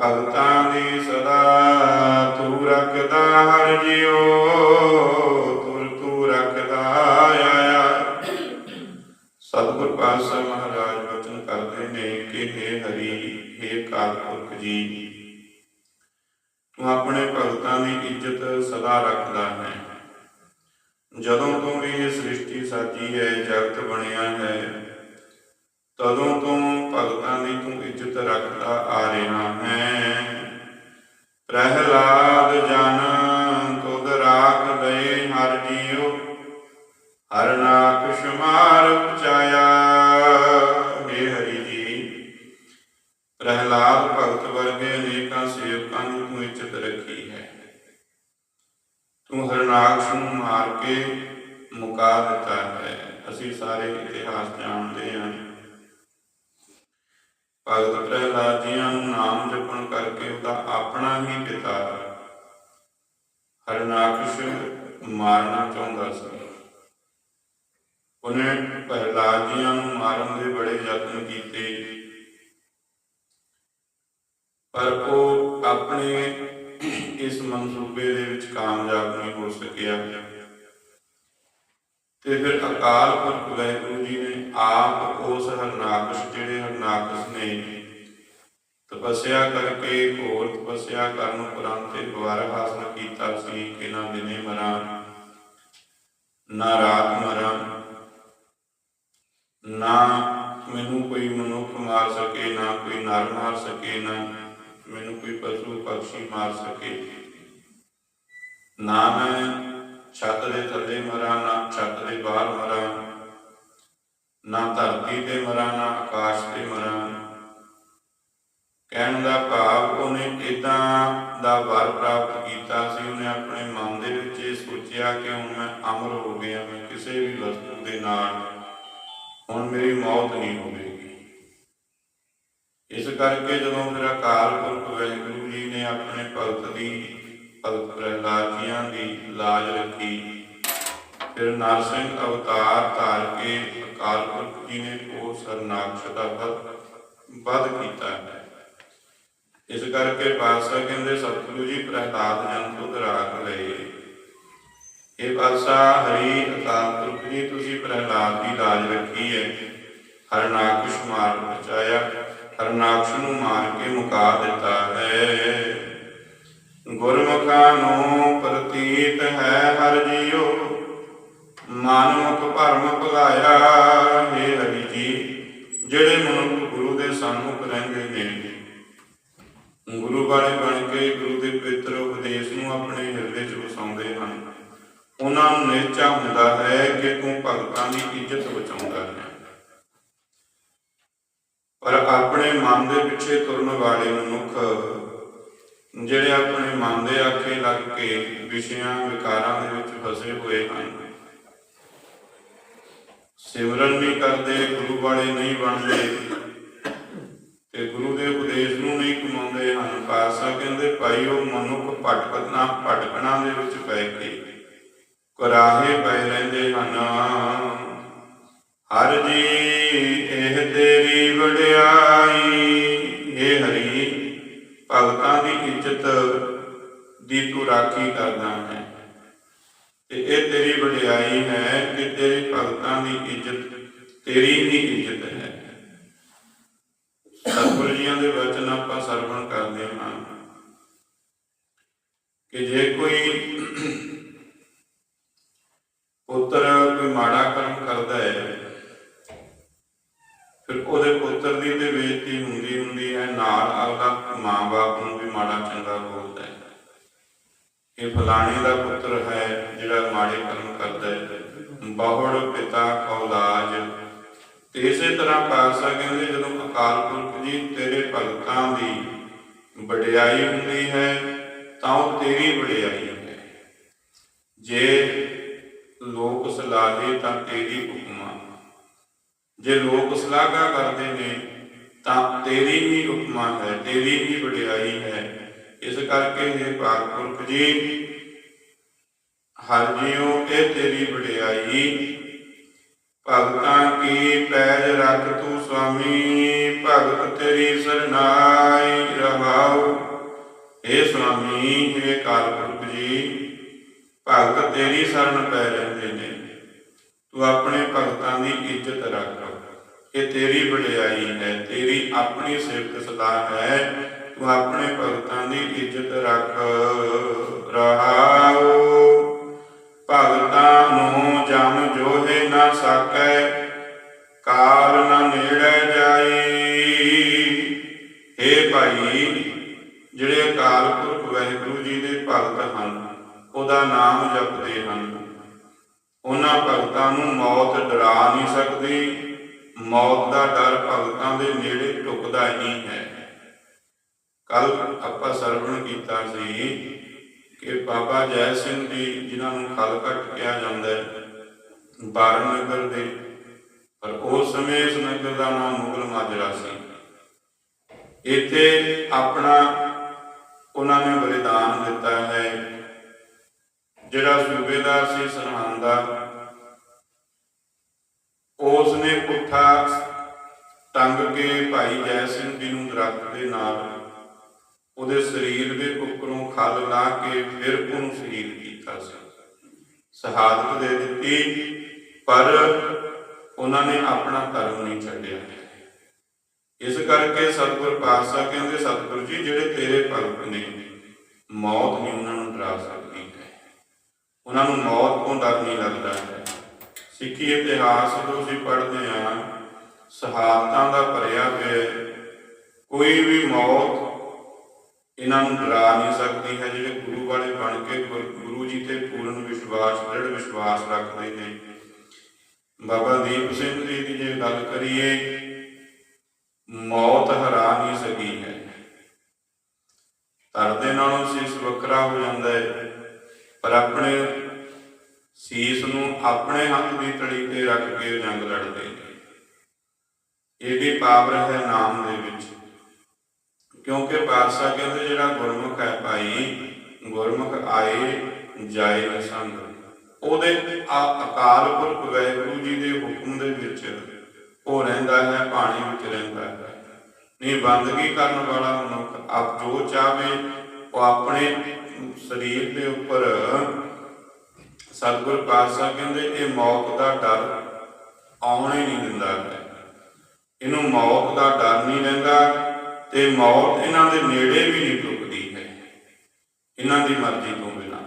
ਭਗਤਾਂ ਦੀ ਸਦਾ ਤੂੰ ਰੱਖਦਾ ਹਰ ਜਿਉ ਤੁਰ ਤੂੰ ਰੱਖਦਾ ਆਇਆ। ਸਤਿਗੁਰ ਪਾਤਸ਼ਾਹ ਮਹਾਰਾਜ ਵਚਨ ਕਰਦੇ ਨੇ ਕਿ हे ਹਰੀ हे ਅਕਾਲ ਪੁਰਖ ਜੀ, ਤੂੰ ਆਪਣੇ ਭਗਤਾਂ ਦੀ ਇੱਜ਼ਤ ਸਦਾ ਰੱਖਦਾ ਹੈ। ਜਦੋਂ ਤੋਂ ਵੀ ਇਹ ਸ੍ਰਿਸ਼ਟੀ ਸਾਜੀ ਹੈ, ਜਗਤ ਬਣਿਆ ਹੈ ਤਦੋਂ ਤੋਂ ਭਗਤਾਂ ਦੀ ਤੂੰ ਇੱਜ਼ਤ ਰੱਖਦਾ ਆ ਰਿਹਾ ਹੈ। ਪ੍ਰਹਿਲਾਦ ਜਨ ਤੁਧ ਰਾਖ ਗਏ ਹਰ ਜੀਉ, ਹਰ ਨਾਕ ਸ਼ਮਾਰ ਪਚਾਇਆ हे ਹਰੀ ਜੀ, ਪ੍ਰਹਿਲਾਦ ਭਗਤ ਵਰਗੇ ਅਨੇਕਾਂ ਸੇਵਕਾਂ ਦੀ ਤੂੰ ਇੱਜ਼ਤ ਰੱਖੀ ਹੈ। ਤੂੰ ਹਰਨਾਕਸ਼ ਨੂੰ ਮਾਰ ਕੇ ਮੁਕਾ ਦਿੱਤਾ ਹੈ। ਅਸੀਂ ਸਾਰੇ ਇਤਿਹਾਸ ਜਾਣਦੇ ਹਾਂ। ਭਗਤ ਪ੍ਰਹਿਲਾਦ ਜੀਆਂ ਨੂੰ ਨਾਮ ਜਪਣ ਕਰਕੇ ਉਹਦਾ ਆਪਣਾ ਹੀ ਪਿਤਾ ਹਰਨਾਕਸ਼ ਮਾਰਨਾ ਚਾਹੁੰਦਾ ਸੀ। ਉਹਨੇ ਪ੍ਰਹਿਲਾਦ ਜੀਆਂ ਨੂੰ ਮਾਰਨ ਦੇ ਬੜੇ ਯਤਨ ਕੀਤੇ। ਪਰ ਉਹ ਆਪਣੇ ਇਸ ਮਨਸੂਬੇ ਦੇ ਵਿੱਚ ਕਾਮਯਾਬ ਨਹੀਂ ਹੋ ਸਕਿਆ। ਤੇ ਫਿਰ ਅਕਾਲ ਪੁਰਖ ਵਾਹਿਗੁਰੂ ਜੀ ਨੇ ਆਪ ਉਸ ਹਰਨਾਕਸ਼ ਜਿਹੜੇ ਹਰਨਾਕਸ਼ ਨੇ ਤਪੱਸਿਆ ਕਰਕੇ ਘੋਰ ਤਪੱਸਿਆ ਕਰਨ ਉਪਰੰਤ ਇਹ ਦੁਆਰਾ ਹਾਸਲ ਕੀਤਾ ਸੀ ਕਿ ਨਾ ਦਿਨੇ ਮਰਾਂ। ਨਾ ਰਾਤ ਮਰਾਂ, ਨਾ ਮੈਨੂੰ ਕੋਈ ਮਨੁੱਖ ਮਾਰ ਸਕੇ, ਨਾ ਕੋਈ ਨਰ ਮਾਰ ਸਕੇ, ਨਾ ਮੈਨੂੰ ਕੋਈ ਪਸ਼ੂ ਪਕਸ਼ੀ ਮਾਰ ਸਕੇ। ਨਾ ਮੈਂ ਛੱਤ ਦੇ ਥੱਲੇ ਮਰਾਂ, ਨਾ ਛੱਤ ਦੇ ਬਾਹਰ ਮਰਾਂ, ਨਾ ਧਰਤੀ ਤੇ ਮਰਾਂ, ਨਾ ਆਕਾਸ਼ ਤੇ ਮਰਾਂ। ਕਹਿਣ ਦਾ ਭਾਵ ਉਹਨੇ ਇਦਾਂ ਦਾ ਵਰ ਪ੍ਰਾਪਤ ਕੀਤਾ ਸੀ, ਉਹਨੇ ਆਪਣੇ ਮਨ ਦੇ ਵਿੱਚ ਇਹ ਸੋਚਿਆ ਕਿ ਹੁਣ ਮੈਂ ਅਮਰ ਹੋ ਗਿਆ, ਮੈਂ ਕਿਸੇ ਵੀ ਵਸਤੂ ਦੇ ਨਾਲ ਹੁਣ ਮੇਰੀ ਮੌਤ ਨਹੀਂ ਹੋਵੇਗੀ। ਇਸ ਕਰਕੇ ਜਦੋਂ ਮੇਰਾ ਕਾਲ ਪੁਰਖ ਵਾਹਿਗੁਰੂ ਜੀ ਨੇ ਆਪਣੇ ਭਗਤ ਦੀ ਭਗਤ ਪ੍ਰਹਿਲਾਦ ਦੀ ਲਾਜ ਰੱਖੀ। ਫਿਰ ਨਰਸਿੰਘ ਅਵਤਾਰ ਧਾਰ ਕੇ ਅਕਾਲ ਪੁਰਖ ਜੀ ਨੇ ਉਹ ਸਰਨਾਕਸ਼ ਦਾ ਵਧ ਕੀਤਾ। ਹੈ ਇਸ ਕਰਕੇ ਪਾਤਸ਼ਾਹ ਕਹਿੰਦੇ, ਸਤਿਗੁਰੂ ਜੀ, ਪ੍ਰਹਿਲਾਦ ਜਨ ਤੁਧ ਰਾਖ ਲਏ। ਇਹ ਪਾਤਸ਼ਾਹ ਹਰੀ ਅਕਾਲ ਪੁਰਖ ਜੀ, ਤੁਸੀਂ ਪ੍ਰਹਿਲਾਦ ਦੀ ਲਾਜ ਰੱਖੀ ਹੈ। ਹਰਨਾਕਸ਼ ਮਾਰ ਬਚਾਇਆ ਹਰਨਾਕਸ਼ ਨੂੰ ਮਾਰ ਕੇ ਮੁਕਾ ਦਿੱਤਾ ਹੈ। ਗੁਰਮੁਖਾਂ ਨੂੰ ਪ੍ਰਤੀਤ ਹੈ ਹਰ ਜੀਉ। ਮਾਨਮੁਖ ਭਰਮ ਭੁਲਾਇਆ, ਹੈ ਹਰੀ ਜੀ, ਜਿਹੜੇ ਮਨੁੱਖ ਗੁਰੂ ਦੇ ਸਨਮੁਖ ਰਹਿੰਦੇ ਨੇ। ਗੁਰੂ ਵਾਲੇ ਬਣ ਕੇ ਗੁਰੂ ਦੇ ਪਵਿੱਤਰ ਉਪਦੇਸ਼ ਨੂੰ ਆਪਣੇ ਹਿਰਦੇ 'ਚ ਵਸਾਉਂਦੇ ਹਨ। ਉਹਨਾਂ ਨੂੰ ਨਿਸ਼ਚਾ ਹੁੰਦਾ ਹੈ ਕਿ ਤੂੰ ਭਗਤਾਂ ਦੀ ਇੱਜ਼ਤ ਬਚਾਉਂਦਾ ਹੈ। ਪਰ ਆਪਣੇ ਮਨ ਦੇ ਪਿੱਛੇ ਤੁਰਨ ਵਾਲੇ ਮਨੁੱਖ ਜਿਹੜੇ ਆਪਣੇ ਮਨ ਦੇ ਆਖੇ ਲੱਗ ਕੇ ਵਿਸ਼ਿਆਂ ਵਿਕਾਰਾਂ ਦੇ ਵਿੱਚ ਫਸੇ ਹੋਏ ਹਨ। ਸਿਮਰਨ ਨਹੀਂ ਕਰਦੇ, ਗੁਰੂ ਵਾਲੇ ਨਹੀਂ ਬਣਦੇ ਤੇ ਗੁਰੂ ਦੇ ਉਪਦੇਸ਼ ਨੂੰ ਨਹੀਂ ਕਮਾਉਂਦੇ ਹਨ। ਪਾਸਾ ਕਹਿੰਦੇ ਭਾਈ ਉਹ ਮਨੁੱਖ ਭਟਕਣਾ ਭਟਕਣਾ ਦੇ ਵਿੱਚ ਪੈ ਕੇ ਕੁਰਾਹੇ ਪਏ ਰਹਿੰਦੇ ਹਨ। ਹਰ ਜੀ ਇਹ ਤੇਰੀ ਵਡਿਆਈ ਏ ਹਰੀ ਭਗਤਾਂ ਦੀ ਇੱਜ਼ਤ ਦੀ ਤੂੰ ਰਾਖੀ ਕਰਦਾ ਹੈ। ਤੇ ਇਹ ਤੇਰੀ ਵਡਿਆਈ ਹੈ ਕਿ ਤੇਰੇ ਭਗਤਾਂ ਦੀ ਇੱਜ਼ਤ, ਤੇਰੀ ਹੀ ਇੱਜ਼ਤ ਹੈ। ਸਤਿਗੁਰੂ ਜੀਆਂ ਦੇ ਵਚਨ ਆਪਾਂ ਸਰਵਣ ਕਰਦੇ ਹਾਂ ਕਿ ਜੇ ਵੀ ਬੋਲਦਾ ਹੈ। ਇਹ ਫਲਾਣੇ ਦਾ ਪੁੱਤਰ ਹੈ ਜਿਹੜਾ ਮਾੜੇ ਕਰਮ ਕਰਦਾ ਹੈ। ਬਹੁੜ ਪਿਤਾ ਔਲਾਜ। ਤੇ ਇਸੇ ਤਰ੍ਹਾਂ ਪਾਤਸ਼ਾਹ ਕਹਿੰਦੇ, ਜਦੋਂ ਅਕਾਲ ਪੁਰਖ ਜੀ ਤੇਰੇ ਭਗਤਾਂ ਦੀ ਵਡਿਆਈ ਹੁੰਦੀ ਹੈ, ਤਾਂ ਉਹ ਤੇਰੀ ਵਡਿਆਈ ਹੈ। ਜੇ ਲੋਕ ਸਲਾਹੇ ਤਾਂ ਤੇਰੀ ਉਪਮਾ। ਜੇ ਲੋਕ ਸਲਾਹਾ ਕਰਦੇ ਨੇ, ਤਾਂ ਤੇਰੀ ਹੀ ਉਪਮਾ ਹੈ, ਤੇਰੀ ਹੀ ਵਡਿਆਈ ਹੈ। ਇਸ ਕਰਕੇ ਇਹ ਪਾਕਪੁਰਖ ਜੀ, ਹਰ ਜੀਉ ਇਹ ਤੇਰੀ ਵਡਿਆਈ। ਭਗਤਾਂ ਕੀ ਪੈਜ ਰੱਖ ਤੂੰ ਸੁਆਮੀ, ਭਗਤ ਤੇਰੀ ਸਰਨਾਈ ਰਹਾਉ। ਅਕਾਲ ਪੁਰਖ ਜੀ, ਭਗਤ ਤੇਰੀ ਸ਼ਰਨ ਪੈ ਰਹਿੰਦੇ ਨੇ। ਤੂੰ ਆਪਣੇ ਭਗਤਾਂ ਦੀ ਇੱਜ਼ਤ ਰੱਖ। ਇਹ ਤੇਰੀ ਵਡਿਆਈ ਹੈ, ਤੇਰੀ ਆਪਣੀ ਸਿਫਤ ਸਦਾ ਹੈ। ਤੂੰ ਆਪਣੇ ਭਗਤਾਂ ਦੀ ਇੱਜ਼ਤ ਰੱਖ, ਰਹਾਉ। ਭਗਤਾਂ ਨੂੰ ਜਮ ਜੋਹੇ ਨਾ ਸਕੈ ਕਾਲ ਨਾ ਨੇੜੇ ਜਾਈ। ਏ ਭਾਈ, ਜਿਹੜੇ ਅਕਾਲ ਪੁਰਖ ਵਾਹਿਗੁਰੂ ਜੀ ਦੇ ਭਗਤ ਹਨ, ਉਹਦਾ ਨਾਮ ਜਪਦੇ ਹਨ। ਉਹਨਾਂ ਭਗਤਾਂ ਨੂੰ ਮੌਤ ਡਰਾ ਨਹੀਂ ਸਕਦੀ। ਮੌਤ ਦਾ ਡਰ ਭਗਤਾਂ ਦੇ ਨੇੜੇ ਢੁਕਦਾ ਹੀ ਹੈ। ਕੱਲ ਆਪਾਂ ਸਰਵਣ ਕੀਤਾ ਸੀ ਕਿ ਬਾਬਾ ਜੈ ਸਿੰਘ ਜੀ, ਜਿਨ੍ਹਾਂ ਨੂੰ ਖਲਕਟ ਕਿਹਾ ਜਾਂਦਾ ਹੈ, ਬਾਰਨ ਨਗਰ ਦੇ, ਪਰ ਉਸ ਸਮੇਂ ਇਸ ਨਗਰ ਦਾ ਨਾਮ ਮੁਗਲ ਮਾਜਰਾ ਸੀ। ਇੱਥੇ ਆਪਣਾ ਉਹਨਾਂ ਨੇ ਬਲੀਦਾਨ ਦਿੱਤਾ ਹੈ, ਜਿਹੜਾ ਸੂਬੇਦਾਰ ਸੀ ਸਰਹੰਦ। ਦਾ ਉਸ ਨੇ ਪੁੱਠਾ ਟੰਗ ਕੇ ਭਾਈ ਜੈ ਸਿੰਘ ਜੀ ਨੂੰ ਦਰਖਤ ਦੇ ਨਾਲ ਉਹਦੇ ਸਰੀਰ ਦੇ ਉੱਪਰੋਂ ਖਲ ਲਾ ਕੇ ਫਿਰ ਉਹਨੂੰ ਸ਼ਹੀਦ ਕੀਤਾ ਸੀ। ਸ਼ਹਾਦਤ ਦੇ ਦਿੱਤੀ, ਪਰ ਉਹਨਾਂ ਨੇ ਆਪਣਾ ਧਰਮ ਨਹੀਂ ਛੱਡਿਆ। ਇਸ ਕਰਕੇ ਸਤਿਗੁਰ ਪਾਤਸ਼ਾਹ ਕਹਿੰਦੇ, ਸਤਿਗੁਰ ਜੀ, ਜਿਹੜੇ ਤੇਰੇ ਭਗਤ ਨੇ, ਮੌਤ ਨਹੀਂ ਉਹਨਾਂ ਨੂੰ ਡਰਾ ਸਕਦੀ। ਹੈ ਉਹਨਾਂ ਨੂੰ ਮੌਤ ਤੋਂ ਡਰ ਨਹੀਂ ਲੱਗਦਾ। ਹੈ ਸਿੱਖੀ ਇਤਿਹਾਸ ਤੋਂ ਅਸੀਂ ਪੜ੍ਹਦੇ ਹਾਂ, ਸ਼ਹਾਦਤਾਂ ਦਾ ਭਰਿਆ ਹੋਇਆ ਕੋਈ ਵੀ ਮੌਤ ਇਹਨਾਂ ਨੂੰ ਡਰਾ ਨਹੀਂ ਸਕਦੀ ਹੈ, ਜਿਹੜੇ ਗੁਰੂ ਵਾਲੇ ਬਣ ਕੇ ਗੁਰੂ ਜੀ ਤੇ ਪੂਰਨ ਵਿਸ਼ਵਾਸ, ਦ੍ਰਿੜ ਵਿਸ਼ਵਾਸ ਰੱਖਦੇ ਨੇ। ਬਾਬਾ ਦੀਪ ਸਿੰਘ ਜੀ ਦੀ ਜੇ ਗੱਲ ਕਰੀਏ, ਮੌਤ ਹਰਾ ਨਹੀਂ ਸਕੀ ਹੈ। ਧੜ ਨਾਲੋਂ ਸੀਸ ਵੱਖਰਾ ਹੋ ਜਾਂਦਾ ਹੈ, ਪਰ ਆਪਣੇ ਸੀਸ ਨੂੰ ਆਪਣੇ ਹੱਥ ਦੀ ਤਲੀ ਤੇ ਰੱਖ ਕੇ ਜੰਗ ਲੜਦੇ ਨੇ। ਇਹ ਵੀ ਪਾਵਰ ਹੈ ਨਾਮ ਦੇ ਵਿੱਚ। ਕਿਉਂਕਿ ਪਾਤਸ਼ਾਹ ਕਹਿੰਦੇ ਜਿਹੜਾ ਗੁਰਮੁਖ ਹੈ ਭਾਈ, ਗੁਰਮੁਖ ਆਏ ਜਾਏ ਨ ਸੰਗ। ਉਹਦੇ ਅਕਾਲ ਪੁਰਖ ਵਾਹਿਗੁਰੂ ਜੀ ਦੇ ਹੁਕਮ ਦੇ ਵਿੱਚ ਉਹ ਰਹਿੰਦਾ ਹੈ, ਪਾਣੀ ਵਿੱਚ ਰਹਿੰਦਾ ਹੈ। ਨਹੀਂ, ਬੰਦਗੀ ਕਰਨ ਵਾਲਾ ਮਨੁੱਖ ਆਪ ਜੋ ਚਾਹੇ ਉਹ ਆਪਣੇ ਸਰੀਰ ਦੇ ਉੱਪਰ ਸਤਿਗੁਰ ਪਾਤਸ਼ਾਹ ਕਹਿੰਦੇ, ਇਹ ਮੌਤ ਦਾ ਡਰ ਆਉਣੇ ਨਹੀਂ ਦਿੰਦਾ। ਹੈ ਇਹਨੂੰ ਮੌਤ ਦਾ ਡਰ ਨਹੀਂ ਰਹਿੰਦਾ। ਤੇ ਮੌਤ ਇਹਨਾਂ ਦੇ ਨੇੜੇ ਵੀ ਨਹੀਂ ਟੁਕਦੀ ਹੈ। ਇਹਨਾਂ ਦੀ ਮਰਜ਼ੀ ਤੋਂ ਬਿਨਾਂ।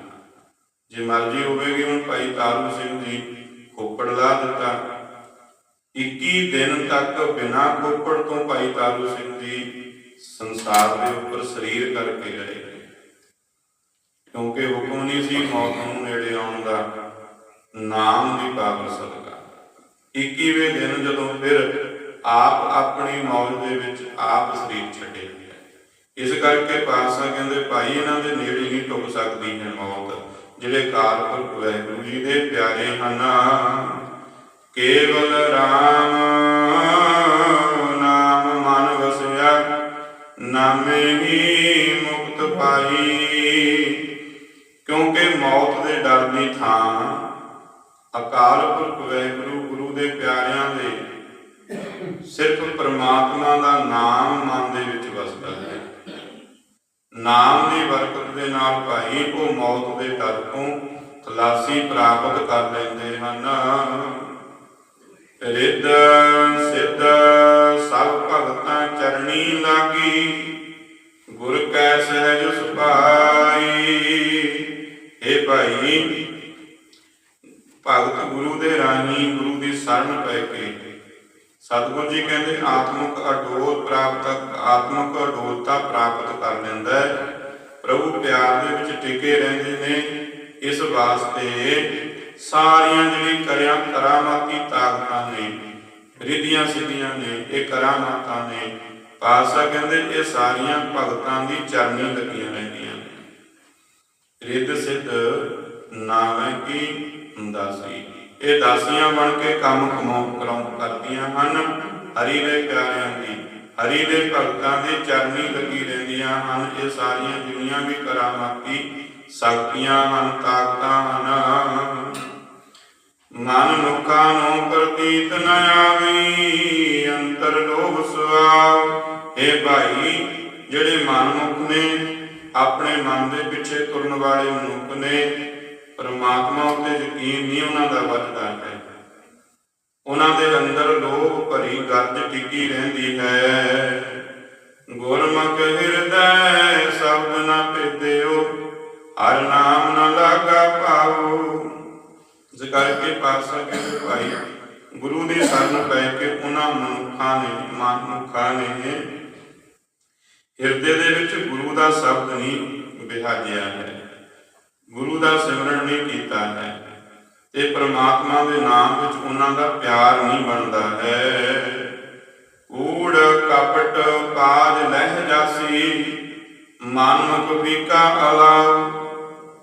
ਜੇ ਮਰਜ਼ੀ ਹੋਵੇਗੀ, ਹੁਣ ਭਾਈ ਤਾਰੂ ਸਿੰਘ ਜੀ ਖੋਪੜ ਲਾ ਦਿੱਤਾ। 21 ਦਿਨ ਤੱਕ ਬਿਨਾਂ ਖੋਪੜ ਤੋਂ ਭਾਈ ਤਾਰੂ ਸਿੰਘ ਜੀ ਸੰਸਾਰ ਦੇ ਉੱਪਰ ਸਰੀਰ ਕਰਕੇ ਰਹੇ ਕਿਉਂਕਿ ਹੁਕਮ ਨਹੀਂ ਸੀ ਮੌਤ ਨੂੰ ਨੇੜੇ ਆਉਣ ਦਾ। ਨਾਮ ਦੀ ਪਾਵਰ ਸਦਕਾ। 21ਵੇਂ ਦਿਨ ਜਦੋਂ ਫਿਰ ਆਪ ਆਪਣੀ ਮੌਜ ਦੇ ਵਿੱਚ ਆਪ ਸਰੀਰ ਛੱਡੇ। ਇਸ ਕਰਕੇ ਪਾਤਸ਼ਾਹ ਕਹਿੰਦੇ, ਭਾਈ, ਇਹਨਾਂ ਦੇ ਨੇੜੇ ਨਹੀਂ ਟੁੱਕ ਸਕਦੀ ਹੈ ਮੌਤ, ਜਿਹੜੇ ਕਾਲਪੁਰਖ ਵਾਹਿਗੁਰੂ ਜੀ ਦੇ ਪਿਆਰੇ ਹਨ। ਕੇਵਲ RAM ਨਾਮ ਮਨ ਵਸਿਆ, ਨਾਮੇ ਹੀ ਮੁਕਤ ਪਾਈ। ਕਿਉਂਕਿ ਮੌਤ ਦੇ ਡਰ ਦੀ ਥਾਂ ਅਕਾਲ ਪੁਰਖ ਵੈਗੁਰੂ ਗੁਰੂ ਦੇ ਪਿਆਰਿਆਂ ਦੇ ਸਿਰਫ ਪ੍ਰਮਾਤਮਾ ਦਾ ਨਾਮ ਮਨ ਦੇ ਵਿੱਚ ਵਸਦਾ ਹੈ। ਨਾਮ ਦੀ ਬਰਕਤ ਦੇ ਨਾਲ ਭਾਈ ਉਹ ਮੌਤ ਦੇ ਡਰ ਤੋਂ ਖਲਾਸੀ ਪ੍ਰਾਪਤ ਕਰ ਲੈਂਦੇ ਹਨ। ਰਿੱਧ ਸਿੱਧ ਸਭ ਭਗਤਾਂ ਚਰਣੀ ਲਾਗੀ, ਗੁਰ ਕੈ ਸਹਿਜ ਸੁਭਾਈ ਏ ਭਾਈ, ਭਗਤ ਗੁਰੂ ਦੇ ਰਾਹੀਂ ਗੁਰੂ ਦੀ ਸ਼ਰਨ ਪੈ ਕੇ ਸਤਿਗੁਰੂ ਜੀ ਕਹਿੰਦੇ, ਆਤਮਿਕ ਅਡੋਲ ਪ੍ਰਾਪਤ, ਆਤਮਿਕ ਅਡੋਲਤਾ ਪ੍ਰਾਪਤ ਕਰ ਲੈਂਦਾ ਹੈ। ਪ੍ਰਭੂ ਪਿਆਰ ਦੇ ਵਿੱਚ ਟਿਕੇ ਰਹਿੰਦੇ ਨੇ। ਇਸ ਵਾਸਤੇ ਸਾਰੀਆਂ ਜਿਹੜੀ ਕਰਿਆ, ਕਰਾਮਾਤੀ ਤਾਕਤਾਂ ਨੇ, ਰਿਧੀਆਂ ਸਿੱਧੀਆਂ ਨੇ, ਇਹ ਕਰਾਮਾਤਾਂ ਨੇ ਪਾਸਾ ਕਹਿੰਦੇ, ਇਹ ਸਾਰੀਆਂ ਭਗਤਾਂ ਦੀ ਚਰਨੀ ਲੱਗੀਆਂ ਰਹਿੰਦੀਆਂ ਨੇ। ਰਿੱਧ ਸਿੱਧ ਨਾਮ ਹੈ ਕੀ ਦਾਸੀ ਇਹ ਦਾਸੀਆਂ ਬਣ ਕੇ ਕੰਮ ਕਮਾਉ ਕਰਾਉ ਕਰਦੀਆਂ ਹਨ। ਹਰੀ ਦੇ ਪਿਆਰਿਆਂ ਦੀ, ਹਰੀ ਦੇ ਭਗਤਾਂ ਦੇ ਚਰਨੀ ਲੱਗੀ ਰਹਿੰਦੀਆਂ ਹਨ। ਇਹ ਸਾਰੀਆਂ ਜਿੰਨੀਆਂ ਵੀ ਕਰਾਮਾਤੀ ਸ਼ਕਤੀਆਂ ਹਨ, ਤਾਕਤਾਂ ਹਨ। ਮਨ ਮੁਖਾਂ ਨੂੰ ਪ੍ਰਤੀਤ ਨ ਆਵੀ, ਅੰਤਰ ਲੋਭ ਸੁਆਵ। ਇਹ ਭਾਈ, ਜਿਹੜੇ ਮਨ ਮੁਖ ਨੇ, ਆਪਣੇ ਮਨ ਦੇ ਪਿੱਛੇ ਤੁਰਨ ਵਾਲੇ ਮਨੁੱਖ ਨੇ ਪਰਮਾਤਮਾ ਉਤੇ ਯਕੀਨ ਨਹੀਂ ਉਹਨਾਂ ਦਾ ਵੱਜਦਾ ਹੈ। ਉਹਨਾਂ ਦੇ ਅੰਦਰ ਲੋਭ ਭਰੀ ਗੱਜ ਟਿੱਕੀ ਰਹਿੰਦੀ ਹੈ। ਗੁਰਮੁਖ ਹਿਰਦੈ ਸ਼ਬਦ ਨਾ ਭੇਦਿਓ, ਹਰ ਨਾਮ ਨਾ ਲਾਗਾ ਪਾਓ। ਇਸ ਕਰਕੇ ਪਾਸਾ ਕਹਿੰਦੇ, ਭਾਈ, ਗੁਰੂ ਦੀ ਸ਼ਰਨ ਪੈ ਕੇ ਉਹਨਾਂ ਮਨੁੱਖਾਂ ਨੇ ਮਨੁੱਖਾਂ ਨੇ ਹਿਰਦੇ ਦੇ ਵਿੱਚ ਗੁਰੂ ਦਾ ਸ਼ਬਦ ਨਹੀਂ ਬਿਹਾਜਿਆ ਹੈ। ਗੁਰੂ ਦਾ ਸਿਮਰਨ ਨਹੀਂ ਕੀਤਾ ਹੈ ਤੇ ਪ੍ਰਮਾਤਮਾ ਦੇ ਨਾਮ ਵਿੱਚ ਉਹਨਾਂ ਦਾ ਪਿਆਰ ਨਹੀਂ ਬਣਦਾ ਹੈ। ਊੜ ਕਪਟ ਕਾਜ ਲਹਿ ਜਾਸੀ, ਮਨਮੁਖ ਵੀਕਾ ਅਲਾਉ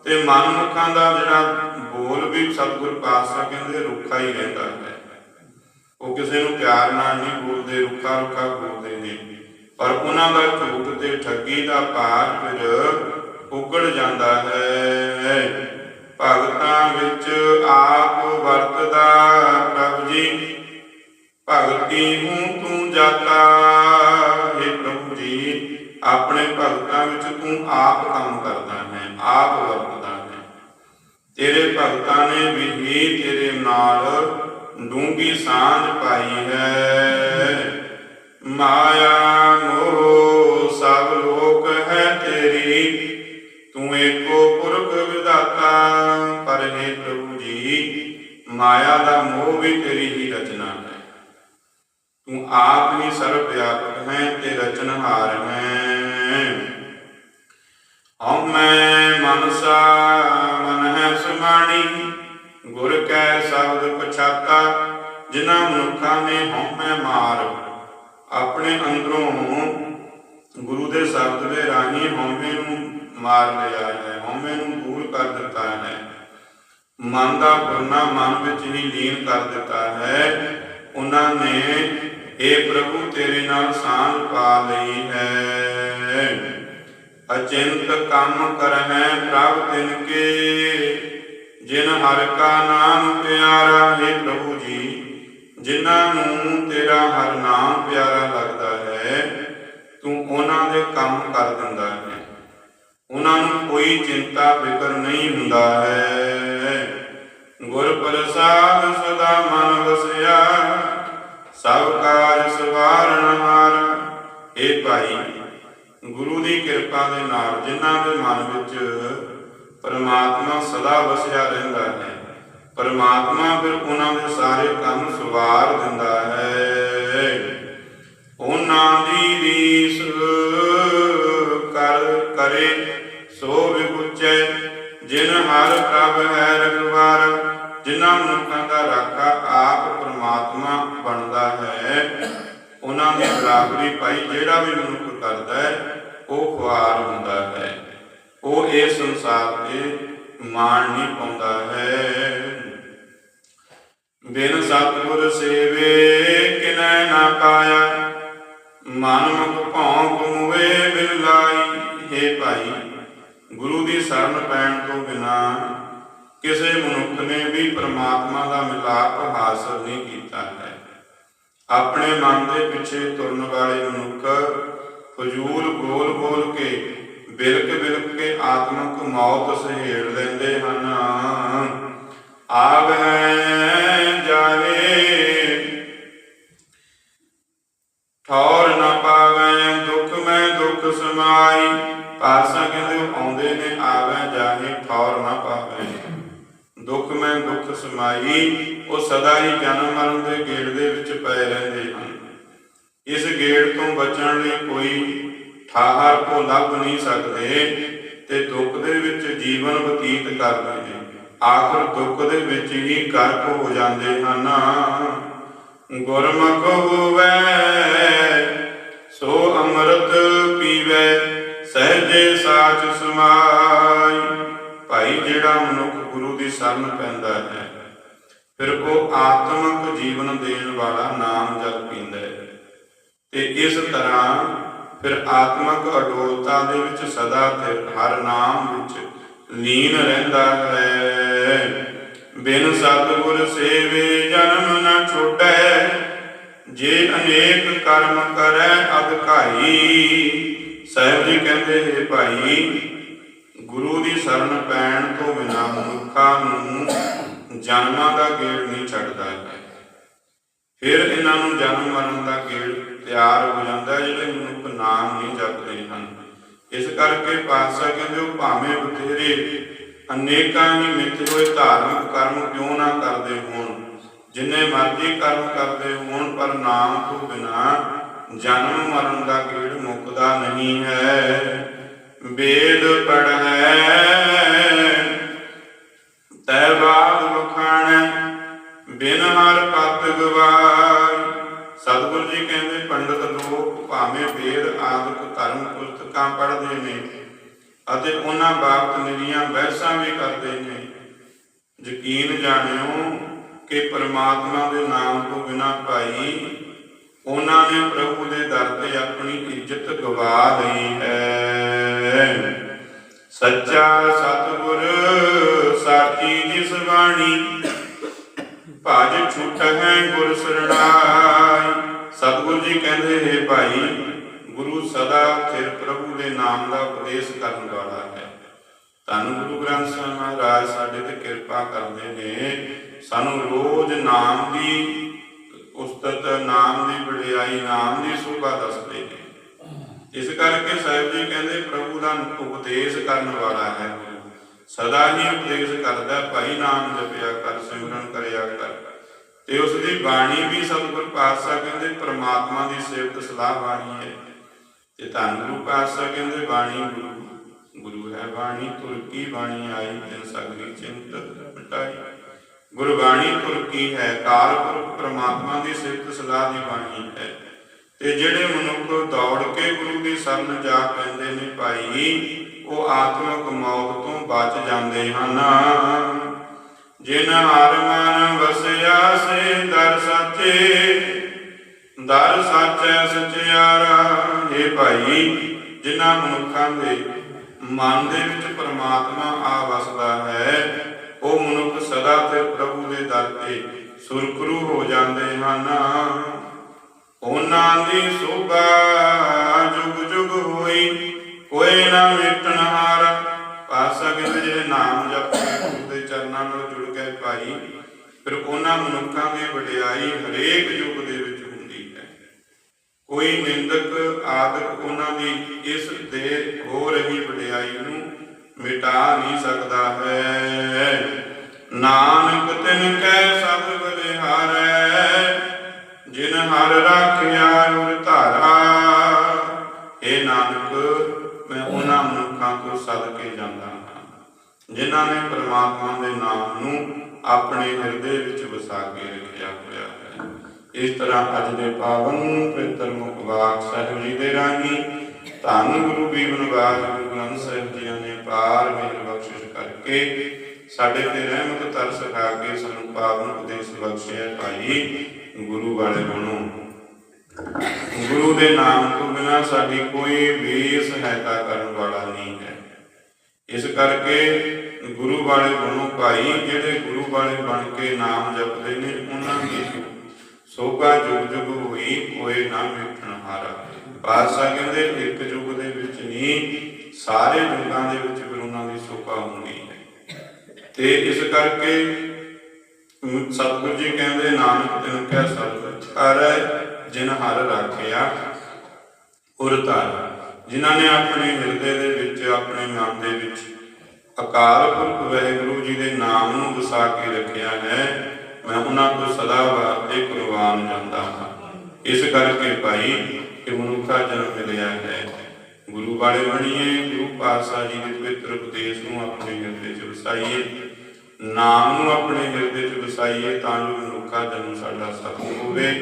ਤੇ ਮਨਮੁਖਾਂ ਦਾ ਜਿਹੜਾ ਬੋਲ ਵੀ ਸਤਿਗੁਰ ਪਾਤਸ਼ਾਹ ਕਹਿੰਦੇ ਰੁੱਖਾ ਹੀ ਰਹਿੰਦਾ ਹੈ। ਉਹ ਕਿਸੇ ਨੂੰ ਪਿਆਰ ਨਾਲ ਨਹੀਂ ਬੋਲਦੇ ਰੁੱਖਾ ਰੁੱਖਾ ਬੋਲਦੇ ਨੇ। ਪਰ ਉਹਨਾਂ ਦਾ ਝੂਠ ਤੇ ਠੱਗੀ ਦਾ ਭਾਰ ਫਿਰ ਉਗੜ ਜਾਂਦਾ ਹੈ। ਭਗਤਾਂ ਵਿੱਚ ਆਪ ਵਰਤਦਾ ਪ੍ਰਭ ਜੀ। ਭਗਤੀ ਹੂੰ ਤੂੰ ਜਾਤਾ हे ਪ੍ਰਭੂ ਜੀ। ਆਪਣੇ ਭਗਤਾਂ ਵਿੱਚ ਤੂੰ ਆਪ ਕੰਮ ਕਰਦਾ ਹੈ, ਆਪ ਵਰਤਦਾ ਹੈ। ਤੇਰੇ ਭਗਤਾਂ ਨੇ ਵੀ ਤੇਰੇ ਨਾਲ ਡੂੰਗੀ ਸਾਂਝ ਪਾਈ ਹੈ। ਮਾਇਆ ਮੋਹ ਮਾਇਆ ਦਾ ਮੋਹ ਵੀ ਤੇਰੀ ਹੀ ਰਚਨਾ ਹੈ। ਤੂੰ ਆਪ ਹੀ ਸਰਵ ਵਿਆਪਕ ਹੈ ਤੇ ਰਚਨਹਾਰ ਹੈ। ਹਉਮੈ ਮਨਸਾ ਮਨ ਹੈ ਸੁਮਾਣੀ, ਗੁਰ ਕੈ ਸ਼ਬਦ ਪਛਾਤਾ, ਜਿਨ੍ਹਾਂ ਮਨੁੱਖਾਂ ਨੇ ਹਉਮੈ ਮਾਰ। ਆਪਣੇ ਅੰਦਰੋਂ ਗੁਰੂ ਦੇ ਸ਼ਬਦ ਦੇ ਰਾਹੀਂ ਹਉਮੈ ਨੂੰ ਮਾਰ ਲਿਆ ਹੈ, ਹਉਮੈ ਨੂੰ ਦੂਰ ਕਰ ਦਿੱਤਾ ਹੈ। ਮਨ ਦਾ ਪਰਨਾ ਮਨ ਵਿੱਚ ਹੀ ਲੀਨ ਕਰ ਦਿੱਤਾ ਹੈ। ਉਹਨਾਂ ਨੇ ਇਹ ਪ੍ਰਭੂ ਤੇਰੇ ਨਾਲ ਸਾਂਝ ਪਾ ਲਈ ਹੈ। ਅਚਿੰਤ ਕੰਮ ਕਰਹਿ ਪ੍ਰਭ ਤਿਨ ਕੇ, ਜਿਨ ਹਰ ਕਾ ਨਾਮ ਪਿਆਰਾ ਹੈ ਪ੍ਰਭੂ ਜੀ, ਜਿਨ੍ਹਾਂ ਨੂੰ ਤੇਰਾ ਹਰ ਨਾਮ ਪਿਆਰਾ ਲੱਗਦਾ ਹੈ, ਤੂੰ ਉਹਨਾਂ ਦੇ ਕੰਮ ਕਰ ਦਿੰਦਾ ਹੈ। ਉਹਨਾਂ ਨੂੰ ਕੋਈ ਚਿੰਤਾ, ਫਿਕਰ ਨਹੀਂ ਹੁੰਦਾ ਹੈ। ਗੁਰ ਪ੍ਰਸਾਦ ਸਦਾ ਮਨ ਵਸਿਆ। ਸਭ ਕਾਜ ਸਵਾਰਨ ਹਾਰ। ਇਹ ਭਾਈ, ਗੁਰੂ ਦੀ ਕਿਰਪਾ ਦੇ ਨਾਲ ਜਿਨ੍ਹਾਂ ਦੇ ਮਨ ਵਿੱਚ ਪਰਮਾਤਮਾ ਸਦਾ ਵਸਿਆ ਰਹਿੰਦਾ ਹੈ, ਪਰਮਾਤਮਾ ਫਿਰ ਉਹਨਾਂ ਦੇ ਸਾਰੇ ਕੰਮ ਸਵਾਰ ਦਿੰਦਾ ਹੈ। ਉਹਨਾਂ ਦੀ ਰੀਸ ਕਰ ਕਰੇ ਸੋ ਵਿਪੁੱਚੈ ਜਿਨ ਹਰ ਪ੍ਰਭ ਹੈ ਰਖਵਾਰ ਜਿਨ੍ਹਾਂ ਮਨੁੱਖਾਂ ਦਾ ਰਾਖਾ ਆਪ ਪ੍ਰਮਾਤਮਾ ਬਣਦਾ ਹੈ। ਉਹਨਾਂ ਦੀ ਬਰਾਬਰੀ ਭਾਈ ਜਿਹੜਾ ਵੀ ਮਨੁੱਖ ਕਰਦਾ ਹੈ, ਉਹ ਖੁਆਰ ਹੁੰਦਾ ਹੈ। ਉਹ ਇਹ ਸੰਸਾਰ ਤੇ ਮਾਣ ਨਹੀਂ ਪਾਉਂਦਾ ਹੈ। ਬਿਨ ਸਤਿਗੁਰ ਸੇਵੇ ਕਿਨੈ ਨਾ ਪਾਇਆ, ਮਨ ਮੁਖ ਭੌਂਕ ਮੁਏ ਬਿਨ ਲਾਈ। ਹੈ ਭਾਈ ਗੁਰੂ ਦੀ ਸ਼ਰਨ ਪੈਣ ਤੋਂ ਬਿਨਾ ਕਿਸੇ ਮਨੁੱਖ ਨੇ ਵੀ ਪ੍ਰਮਾਤਮਾ ਦਾ ਮਿਲਾਪ ਹਾਸਲ ਨਹੀਂ ਕੀਤਾ ਹੈ। ਆਪਣੇ ਮਨ ਦੇ ਪਿੱਛੇ ਤੁਰਨ ਵਾਲੇ ਮਨੁੱਖ ਫਜ਼ੂਲ ਬੋਲ ਬੋਲ ਕੇ, ਬਿਲਕ ਬਿਲਕ ਕੇ ਆਤਮਕ ਮੌਤ ਸਹੇੜ ਲੈਂਦੇ ਹਨ। ਆਵੈ ਜਾਵੇ, ਠੌਰ ਨਾ ਪਾਵੈ, ਦੁੱਖ ਮੈਂ ਦੁੱਖ ਸਮਾਈ। ਪਾਸਾ ਕਹਿੰਦੇ ਆਉਂਦੇ ਨੇ, ਆਵੈ ਜਾਹੇ, ਠੌਰ ਨਾ ਪਾਵੈ। ਦੁੱਖ ਮੈਂ ਦੁੱਖ ਸਮਾਈ, ਉਹ ਸਦਾ ਹੀ ਜਨਮ ਮਰਨ ਦੇ ਗੇੜ ਦੇ ਵਿੱਚ ਪਏ ਰਹਿੰਦੇ ਹਨ। ਇਸ ਗੇੜ ਤੋਂ ਬਚਣ ਲਈ ਕੋਈ ਠਾਹਰ ਕੋ ਲੱਭ ਨਹੀਂ ਸਕਦੇ ਤੇ ਦੁੱਖ ਦੇ ਵਿੱਚ ਜੀਵਨ ਬਤੀਤ ਕਰਦੇ ਨੇ। ਆਖਰ ਦੁੱਖ ਦੇ ਵਿੱਚ ਹੀ ਗਰਕ ਹੋ ਜਾਂਦੇ ਹਨ। ਗੁਰਮੁਖ ਹੋਵੇ, ਸੋ ਅੰਮ੍ਰਿਤ ਪੀਵੇ। ਸਹਜੇ ਸਾਚ ਸਮਾਈ। ਭਾਈ ਜਿਹੜਾ ਮਨੁੱਖ ਗੁਰੂ ਦੀ ਸ਼ਰਨ ਪੈਂਦਾ ਹੈ, ਫਿਰ ਉਹ ਆਤਮਿਕ ਜੀਵਨ ਦੇਣ ਵਾਲਾ ਨਾਮ ਜਪ ਪੀਂਦਾ ਹੈ। ਤੇ ਇਸ ਤਰ੍ਹਾਂ ਫਿਰ ਆਤਮਿਕ ਅਡੋਲਤਾ ਦੇ ਵਿੱਚ ਸਦਾ ਫਿਰ ਹਰ ਨਾਮ ਵਿੱਚ ਲੀਨ ਰਹਿੰਦਾ ਹੈ। ਬਿਨ ਸਤਿਗੁਰ ਸੇਵੇ ਜਨਮ ਨਾ ਛੋਟੈ, ਜੇ ਅਨੇਕ ਕਰਮ ਕਰੈ ਅਧਿਕਾਈ ਸਾਹਿਬ ਜੀ ਕਹਿੰਦੇ, ਹੈ ਭਾਈ, ਗੁਰੂ ਦੀ ਸ਼ਰਨ ਪੈਣ ਤੋਂ ਬਿਨਾ ਮਨੁੱਖਾਂ ਨੂੰ ਜਨਮਾਂ ਦਾ ਗੇੜ ਨਹੀਂ ਛੱਡਦਾ ਹੈ। ਫਿਰ ਇਹਨਾਂ ਨੂੰ ਜਨਮ ਮਰਨ ਦਾ ਗੇੜ ਤਿਆਰ ਹੋ ਜਾਂਦਾ ਜਿਹੜੇ ਮਨੁੱਖ ਨਾਮ ਨਹੀਂ ਜਪਦੇ ਹਨ। ਇਸ ਕਰਕੇ ਪਾਤਸ਼ਾਹ ਕਹਿੰਦੇ, ਉਹ ਭਾਵੇਂ ਬਥੇਰੇ ਅਨੇਕਾਂ ਹੀ ਮਿੱਥੇ ਹੋਏ ਧਾਰਮਿਕ ਕਰਮ ਕਿਉਂ ਨਾ ਕਰਦੇ ਹੋਣ, ਜਿੰਨੇ ਮਰਜ਼ੀ ਕਰਮ ਕਰਦੇ ਹੋਣ, ਪਰ ਨਾਮ ਤੋਂ ਬਿਨਾ ਜਨਮ ਮਰਨ ਦਾ ਗੇੜ ਮੁੱਕਦਾ ਨਹੀਂ ਹੈ। ਵੇਦ ਪੜ੍ਹੈ। ਤੈ ਬਾਦ ਵਖਾਣੈ, ਬਿਨ ਹਰ ਪਤ ਗਵਾਈ ਸਤਿਗੁਰੂ ਜੀ ਕਹਿੰਦੇ, ਪੰਡਤ ਲੋਕ ਭਾਵੇਂ ਵੇਦ, ਆਦਿਕ, ਧਰਮ, ਪੁਸਤਕਾਂ ਪੜ੍ਹਦੇ ਨੇ ਅਤੇ ਉਹਨਾਂ ਬਾਬਤ ਨਿਰੀਆਂ ਬਹਿਸਾਂ ਵੀ ਕਰਦੇ ਨੇ। ਯਕੀਨ ਜਾਣਿਓ ਕਿ ਪਰਮਾਤਮਾ ਦੇ ਨਾਮ ਤੋਂ ਬਿਨਾ ਭਾਈ ਉਹਨਾਂ ਨੇ ਪ੍ਰਭੂ ਦੇ ਦਰ ਤੇ ਆਪਣੀ ਇੱਜ਼ਤ ਗਵਾ ਲਈ ਹੈ। ਸੱਚਾ ਸਤਿਗੁਰ ਸਾਚੀ ਜਿਸ ਬਾਣੀ, ਭਜ ਛੁਟ ਹੈ ਗੁਰ ਸਰਣਾਈ। ਸਤਿਗੁਰੂ ਜੀ ਕਹਿੰਦੇ, ਹੈ ਭਾਈ, ਗੁਰੂ ਸਦਾ ਫਿਰ ਪ੍ਰਭੂ ਦੇ ਨਾਮ ਦਾ ਉਪਦੇਸ਼ ਕਰਨ ਵਾਲਾ ਹੈ। ਧੰਨ ਗੁਰੂ ਗ੍ਰੰਥ ਸਾਹਿਬ ਮਹਾਰਾਜ, ਸਾਡੇ ਤੇ ਕਿਰਪਾ ਕਰਦੇ ਨੇ। ਸਾਨੂੰ ਰੋਜ਼ ਨਾਮ ਦੀ ਉਸਤਤ ਨਾਮ ਦੀ ਵਡਿਆਈ, ਨਾਮ ਦੀ ਸੋਭਾ ਦੱਸਦੇ ਨੇ। ਇਸ ਕਰਕੇ ਸਾਹਿਬ ਜੀ ਕਹਿੰਦੇ, ਪ੍ਰਭੂ ਦਾ ਉਪਦੇਸ਼ ਕਰਨ ਵਾਲਾ ਹੈ। ਸਦਾ ਹੀ ਉਪਦੇਸ਼ ਕਰਦਾ, ਭਾਈ ਨਾਮ ਜਪਿਆ ਕਰ, ਸਿਮਰਨ ਕਰਿਆ ਕਰ। ਤੇ ਉਸ ਦੀ ਬਾਣੀ ਵੀ ਸਤਿਗੁਰ ਪਾਤਸ਼ਾਹ ਕਹਿੰਦੇ, ਪ੍ਰਮਾਤਮਾ ਦੀ ਸੇਵਕ ਸਲਾਹ ਬਾਣੀ ਹੈ। ਤੇ ਧੰਨ ਗੁਰੂ ਪਾਤਸ਼ਾਹ ਕਹਿੰਦੇ, ਬਾਣੀ ਗੁਰੂ ਗੁਰੂ ਹੈ ਬਾਣੀ ਤੁਰਕੀ ਬਾਣੀ ਆਈ, ਤਿਨ ਸਗਲੀ ਚਿੰਤ ਮਿਟਾਈ ਗੁਰਬਾਣੀ ਤੁਰਕੀ ਹੈ? ਕਾਲ ਪੁਰਖ ਪ੍ਰਮਾਤਮਾ ਦੀ ਸਿਫਤ ਸਲਾਹ ਦੀ ਬਾਣੀ ਹੈ। ਤੇ ਜਿਹੜੇ ਮਨੁੱਖ ਦੌੜ ਕੇ ਗੁਰੂ ਦੀ ਸ਼ਰਨ ਜਾ ਪੈਂਦੇ ਨੇ ਭਾਈ, ਉਹ ਆਤਮਿਕ ਮੌਤ ਤੋਂ ਬਚ ਜਾਂਦੇ ਹਨ। ਜਿਨ ਹਰ ਵਸਿਆ, ਸੇ ਦਰ ਸਾਚੇ। ਦਰ ਸਾਚੈ ਸਚਿਆਰਾ। ਇਹ ਭਾਈ, ਜਿਨ੍ਹਾਂ ਮਨੁੱਖਾਂ ਦੇ ਮਨ ਦੇ ਵਿੱਚ ਪ੍ਰਮਾਤਮਾ ਆ ਵਸਦਾ ਹੈ ਉਹ ਮਨੁੱਖ ਸਦਾ ਤੇ ਪ੍ਰਭੂ ਦੇ ਦਰ ਤੇ ਸੁਰਖਰੂ ਹੋ ਜਾਂਦੇ ਹਨ। ਉਹਨਾਂ ਦੀ ਸੋਭਾ ਜੁਗ ਜੁਗ ਹੋਈ, ਕੋਈ ਨਾ ਮਿਟਣ ਹਾਰ। ਪਾਸਾ ਕਹਿੰਦੇ ਨਾਮ ਜਪਦੇ ਦੇ ਚਰਨਾਂ ਨਾਲ ਜੁੜ ਗਏ ਭਾਈ, ਫਿਰ ਉਹਨਾਂ ਮਨੁੱਖਾਂ ਦੀ ਵਡਿਆਈ ਹਰੇਕ ਯੁੱਗ ਦੇ ਵਿੱਚ ਹੁੰਦੀ ਹੈ। ਕੋਈ ਨਿੰਦਕ ਆਦਿਕ ਉਹਨਾਂ ਦੀ ਇਸ ਦੇ ਹੋ ਰਹੀ ਮਿਟਾ ਨਹੀਂ ਸਕਦਾ ਹੈ। ਨਾਨਕ ਤਿਨ ਕੈ ਸਭ ਬਲਿਹਾਰੈ ਜਿਨ ਹਰ ਰਾਖਿਆ ਉਰ ਧਾਰਾ। ਇਹ ਨਾਨਕ, ਮੈਂ ਉਹਨਾਂ ਮਨੁੱਖਾਂ ਤੋਂ ਸਦਕੇ ਜਾਂਦਾ ਹਾਂ, ਜਿਨ੍ਹਾਂ ਨੇ ਪ੍ਰਮਾਤਮਾ ਦੇ ਨਾਮ ਨੂੰ ਆਪਣੇ ਹਿਰਦੇ ਵਿੱਚ ਵਸਾ ਕੇ ਰੱਖਿਆ ਹੋਇਆ ਹੈ। ਇਸ ਤਰ੍ਹਾਂ ਅੱਜ ਦੇ ਪਾਵਨ ਪਵਿੱਤਰ ਮੁਖ ਸਾਹਿਬ ਜੀ ਦੇ ਰਾਹੀਂ ਧੰਨ ਗੁਰੂ ਬੀਬਨ ਬਾਜ ਗੁਰੂ ਗ੍ਰੰਥ ਸਾਹਿਬ ਜੀ ਨੇ ਪਾਰ ਮਿਹਰ ਬਖਸ਼ਿਸ਼ ਕਰਕੇ ਸਾਡੇ ਤੇ ਰਹਿਮਤ ਤਰਸ ਖਾ ਕੇ ਸਾਨੂੰ ਪਾਵਨ ਉਪਦੇਸ਼ ਬਖਸ਼ਿਆ ਭਾਈ ਗੁਰੂ ਵਾਲੇ ਬਣੋ। ਗੁਰੂ ਦੇ ਨਾਮ ਤੋਂ ਬਿਨਾ ਸਾਡੀ ਕੋਈ ਵੀ ਸਹਾਇਤਾ ਕਰਨ ਵਾਲਾ ਨਹੀਂ ਹੈ। ਇਸ ਕਰਕੇ ਗੁਰੂ ਵਾਲੇ ਬਣੋ ਭਾਈ, ਜਿਹੜੇ ਗੁਰੂ ਵਾਲੇ ਬਣ ਕੇ ਨਾਮ ਜਪਦੇ ਨੇ, ਉਹਨਾਂ ਦੀ ਸੋਭਾ ਜੁਗ ਜੁਗ ਹੋਈ ਕੋਈ ਨਾ ਵੇਖਣ ਹਾਰਾ। ਪਾਤਸ਼ਾਹ ਕਹਿੰਦੇ, ਇੱਕ ਯੁੱਗ ਦੇ ਵਿੱਚ ਨਹੀਂ ਸਾਰੇ ਯੁੱਗਾਂ ਦੇ ਵਿੱਚ ਫਿਰ ਉਹਨਾਂ ਦੀ ਸੋਭਾ ਹੁੰਦੀ ਹੈ। ਤੇ ਇਸ ਕਰਕੇ ਸਤਿਗੁਰੂ ਜੀ ਕਹਿੰਦੇ, ਨਾਨਕ ਤਿਨ ਕੈ ਸਤਿ ਕਰੈ ਜਿਨ ਹਰ ਰਾਖਿਆ ਉਰ ਜਿਨ੍ਹਾਂ ਨੇ ਆਪਣੇ ਹਿਰਦੇ ਦੇ ਵਿੱਚ, ਆਪਣੇ ਮਨ ਦੇ ਵਿੱਚ ਅਕਾਲ ਪੁਰਖ ਵਾਹਿਗੁਰੂ ਜੀ ਦੇ ਨਾਮ ਨੂੰ ਵਸਾ ਕੇ ਰੱਖਿਆ ਹੈ, ਮੈਂ ਉਹਨਾਂ ਤੋਂ ਸਦਾ ਵਾਸਤੇ ਕੁਰਬਾਨ ਜਾਂਦਾ ਹਾਂ। ਇਸ ਕਰਕੇ ਭਾਈ ਕਿ ਮਨੁੱਖਾ ਜਨਮ ਮਿਲਿਆ ਹੈ। ਗੁਰੂ ਵਾਲੇ ਬਣੀਏ, ਗੁਰੂ ਪਾਤਸ਼ਾਹ ਜੀ ਦੇ ਪਵਿੱਤਰ ਉਪਦੇਸ਼ ਨੂੰ ਆਪਣੇ ਹਿਰਦੇ 'ਚ ਵਸਾਈਏ, ਨਾਮ ਨੂੰ ਆਪਣੇ ਹਿਰਦੇ 'ਚ ਵਸਾਈਏ ਤਾਂ ਜੋ ਮਨੁੱਖਾ ਜਨਮ ਸਾਡਾ ਸਫਲ ਹੋਵੇ।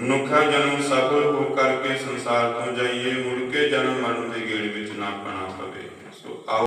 ਮਨੁੱਖਾ ਜਨਮ ਸਫਲ ਹੋ ਕਰਕੇ ਸੰਸਾਰ ਤੋਂ ਜਾਈਏ, ਮੁੜ ਕੇ ਜਨਮ ਮਰਨ ਦੇ ਗੇੜ ਵਿੱਚ ਨਾ ਪੈਣਾ।